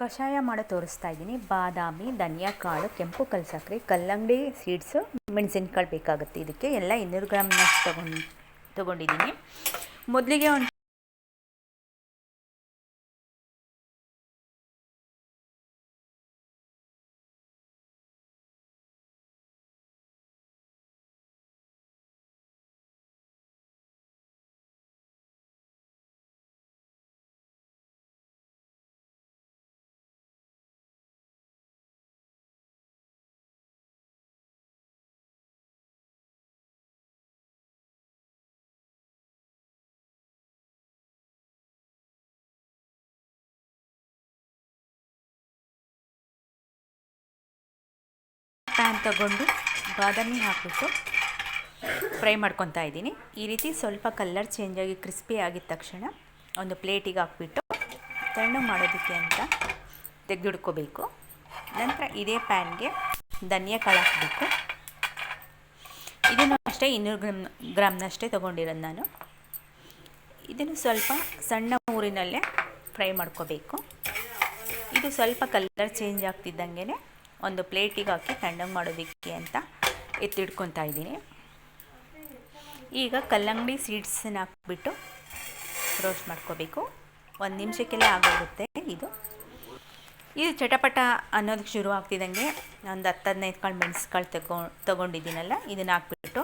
ಕಷಾಯ ಮಾಡಿ ತೋರಿಸ್ತಾ ಇದ್ದೀನಿ. ಬಾದಾಮಿ, ಧನಿಯಾ ಕಾಳು, ಕೆಂಪು ಕಲ್ಸಕ್ರೆ, ಕಲ್ಲಂಗಡಿ, ಸೀಡ್ಸು, ಮೆಣಸಿನ್ಕಾಳು ಬೇಕಾಗುತ್ತೆ. ಇದಕ್ಕೆ ಎಲ್ಲ ಇನ್ನೂರು ಗ್ರಾಮ್ನಷ್ಟು ತಗೊಂಡು ತೊಗೊಂಡಿದ್ದೀನಿ. ಮೊದಲಿಗೆ ಒಂದು ಪ್ಯಾನ್ ತಗೊಂಡು ಬಾದಾಮಿ ಹಾಕಿಬಿಟ್ಟು ಫ್ರೈ ಮಾಡ್ಕೊತಾ ಇದ್ದೀನಿ. ಈ ರೀತಿ ಸ್ವಲ್ಪ ಕಲ್ಲರ್ ಆಗಿ ಕ್ರಿಸ್ಪಿ ಆಗಿದ ತಕ್ಷಣ ಒಂದು ಪ್ಲೇಟಿಗೆ ಹಾಕ್ಬಿಟ್ಟು ತಣ್ಣು ಮಾಡೋದಕ್ಕೆ ಅಂತ ತೆಗೆದಿಡ್ಕೋಬೇಕು ನಂತರ ಇದೇ ಪ್ಯಾನ್ಗೆ ಧನಿಯಾ ಕಾಳು ಹಾಕಬೇಕು. ಇದನ್ನು ಅಷ್ಟೇ ಇನ್ನೂರು ಗ್ರಾಮ್ ಗ್ರಾಮ್ನಷ್ಟೇ ತೊಗೊಂಡಿರೋದು ನಾನು. ಇದನ್ನು ಸ್ವಲ್ಪ ಸಣ್ಣ ಊರಿನಲ್ಲೇ ಫ್ರೈ ಮಾಡ್ಕೋಬೇಕು. ಇದು ಸ್ವಲ್ಪ ಕಲರ್ ಚೇಂಜ್ ಆಗ್ತಿದ್ದಂಗೆ ಒಂದು ಪ್ಲೇಟಿಗೆ ಹಾಕಿ ತಣ್ಣಗೆ ಮಾಡೋದಕ್ಕೆ ಅಂತ ಎತ್ತಿಡ್ಕೊತಾ ಇದ್ದೀನಿ. ಈಗ ಕಲ್ಲಂಗಡಿ ಸೀಡ್ಸನ್ನ ಹಾಕ್ಬಿಟ್ಟು ರೋಸ್ಟ್ ಮಾಡ್ಕೋಬೇಕು. ಒಂದು ನಿಮಿಷಕ್ಕೆಲ್ಲ ಆಗೋಗುತ್ತೆ ಇದು. ಇದು ಚಟಪಟ ಅನ್ನೋದಕ್ಕೆ ಶುರು ಆಗ್ತಿದ್ದಂಗೆ ಒಂದು ಹತ್ತು ಹದಿನೈದು ಕಾಳು ಮೆಣಸುಕಾಳು ತಗೊ, ತೊಗೊಂಡಿದ್ದೀನಲ್ಲ, ಇದನ್ನು ಹಾಕ್ಬಿಟ್ಟು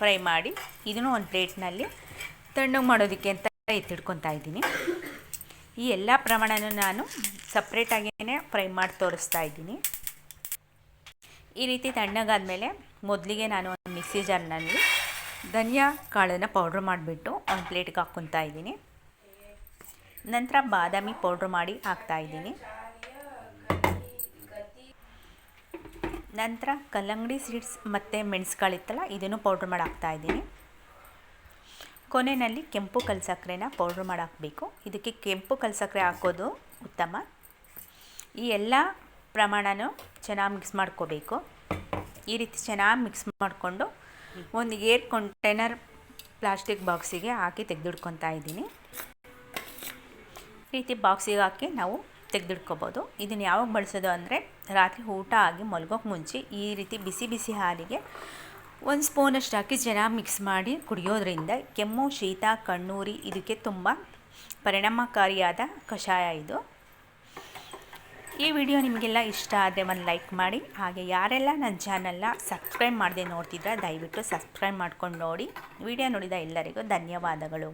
ಫ್ರೈ ಮಾಡಿ ಇದನ್ನು ಒಂದು ಪ್ಲೇಟ್ನಲ್ಲಿ ತಣ್ಣಗೆ ಮಾಡೋದಕ್ಕೆ ಅಂತ ಎತ್ತಿಡ್ಕೊತಾ ಇದ್ದೀನಿ. ಈ ಎಲ್ಲ ಪ್ರಮಾಣನೂ ನಾನು ಸಪ್ರೇಟಾಗಿಯೇ ಫ್ರೈ ಮಾಡಿ ತೋರಿಸ್ತಾ ಇದ್ದೀನಿ. ಈ ರೀತಿ ತಣ್ಣಗಾದಮೇಲೆ ಮೊದಲಿಗೆ ನಾನು ಒಂದು ಮಿಕ್ಸಿ ಜಾರ್ನಲ್ಲಿ ಧನಿಯಾ ಕಾಳನ್ನು ಪೌಡ್ರ್ ಮಾಡಿಬಿಟ್ಟು ಒಂದು ಪ್ಲೇಟ್ಗೆ ಹಾಕ್ಕೊತಾ ಇದ್ದೀನಿ. ನಂತರ ಬಾದಾಮಿ ಪೌಡ್ರ್ ಮಾಡಿ ಹಾಕ್ತಾ ಇದ್ದೀನಿ. ನಂತರ ಕಲ್ಲಂಗಡಿ ಸೀಡ್ಸ್ ಮತ್ತು ಮೆಣಸುಗಳಿತ್ತಲ್ಲ ಇದನ್ನು ಪೌಡ್ರ್ ಮಾಡಿ ಹಾಕ್ತಾ ಇದ್ದೀನಿ. ಕೊನೆಯಲ್ಲಿ ಕೆಂಪು ಕಲ್ಸಕ್ಕರೆನ ಪೌಡ್ರ್ ಮಾಡಿ ಹಾಕಬೇಕು. ಇದಕ್ಕೆ ಕೆಂಪು ಕಲ್ಸಕ್ಕರೆ ಹಾಕೋದು ಉತ್ತಮ. ಈ ಎಲ್ಲ ಪ್ರಮಾಣನೂ ಚೆನ್ನಾಗಿ ಮಿಕ್ಸ್ ಮಾಡ್ಕೋಬೇಕು. ಈ ರೀತಿ ಚೆನ್ನಾಗಿ ಮಿಕ್ಸ್ ಮಾಡಿಕೊಂಡು ಒಂದು ಏರ್ ಕಂಟೈನರ್ ಪ್ಲಾಸ್ಟಿಕ್ ಬಾಕ್ಸಿಗೆ ಹಾಕಿ ತೆಗೆದಿಡ್ಕೊತಾ ಇದ್ದೀನಿ. ಈ ರೀತಿ ಬಾಕ್ಸಿಗೆ ಹಾಕಿ ನಾವು ತೆಗೆದಿಡ್ಕೋಬೋದು ಇದನ್ನು ಯಾವಾಗ ಬಳಸೋದು ಅಂದರೆ ರಾತ್ರಿ ಊಟ ಆಗಿ ಮಲ್ಗೋಕೆ ಮುಂಚೆ ಈ ರೀತಿ ಬಿಸಿ ಬಿಸಿ ಹಾಲಿಗೆ ಒಂದು ಸ್ಪೂನಷ್ಟು ಹಾಕಿ ಚೆನ್ನಾಗಿ ಮಿಕ್ಸ್ ಮಾಡಿ ಕುಡಿಯೋದ್ರಿಂದ ಕೆಮ್ಮು, ಶೀತ, ಕಣ್ಣೂರಿ ಇದಕ್ಕೆ ತುಂಬ ಪರಿಣಾಮಕಾರಿಯಾದ ಕಷಾಯ ಇದು. ಈ ವಿಡಿಯೋ ನಿಮಗೆಲ್ಲ ಇಷ್ಟ ಆದರೆ ಒಂದು ಲೈಕ್ ಮಾಡಿ. ಹಾಗೆ ಯಾರೆಲ್ಲ ನನ್ನ ಚಾನಲ್ನ ಸಬ್ಸ್ಕ್ರೈಬ್ ಮಾಡದೆ ನೋಡ್ತಿದ್ರೆ ದಯವಿಟ್ಟು ಸಬ್ಸ್ಕ್ರೈಬ್ ಮಾಡ್ಕೊಂಡು ನೋಡಿ. ವಿಡಿಯೋ ನೋಡಿದ ಎಲ್ಲರಿಗೂ ಧನ್ಯವಾದಗಳು.